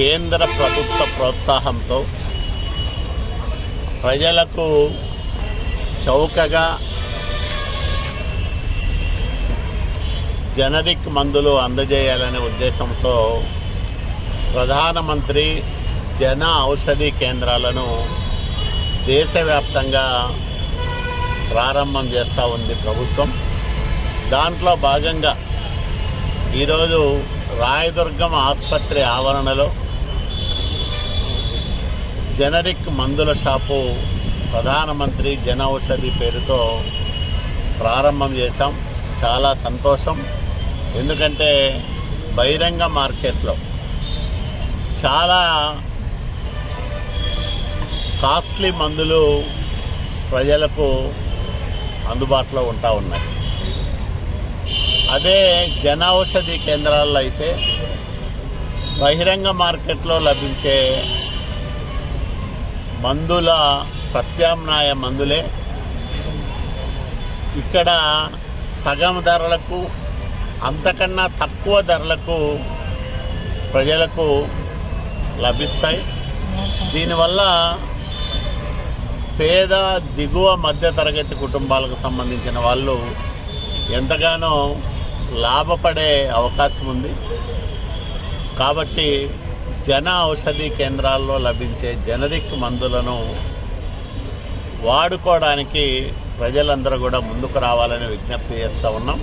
కేంద్ర ప్రభుత్వ ప్రోత్సాహంతో ప్రజలకు చౌకగా జనరిక్ మందులు అందజేయాలనే ఉద్దేశంతో ప్రధానమంత్రి జన ఔషధి కేంద్రాలను దేశవ్యాప్తంగా ప్రారంభం చేస్తూ ఉంది ప్రభుత్వం. దాంట్లో భాగంగా ఈరోజు రాయదుర్గం ఆసుపత్రి ఆవరణలో జనరిక్ మందుల షాపు ప్రధానమంత్రి జన ఔషధి పేరుతో ప్రారంభం చేశాం. చాలా సంతోషం. ఎందుకంటే బహిరంగ మార్కెట్లో చాలా కాస్ట్లీ మందులు ప్రజలకు అందుబాటులో ఉంటా ఉన్నాయి. అదే జన ఔషధి కేంద్రాల్లో అయితే బహిరంగ మార్కెట్లో లభించే మందుల ప్రత్యామ్నాయ మందులే. ఇక్కడ సగం ధరలకు అంతకన్నా తక్కువ ధరలకు ప్రజలకు లభిస్తాయి. దీనివల్ల పేద దిగువ మధ్య తరగతి కుటుంబాలకు సంబంధించిన వాళ్ళు ఎంతగానో లాభపడే అవకాశం ఉంది. కాబట్టి జన ఔషధి కేంద్రాల్లో లభించే జనరిక్ మందులను వాడుకోవడానికి ప్రజలందరూ కూడా ముందుకు రావాలని విజ్ఞప్తి చేస్తూ ఉన్నాం.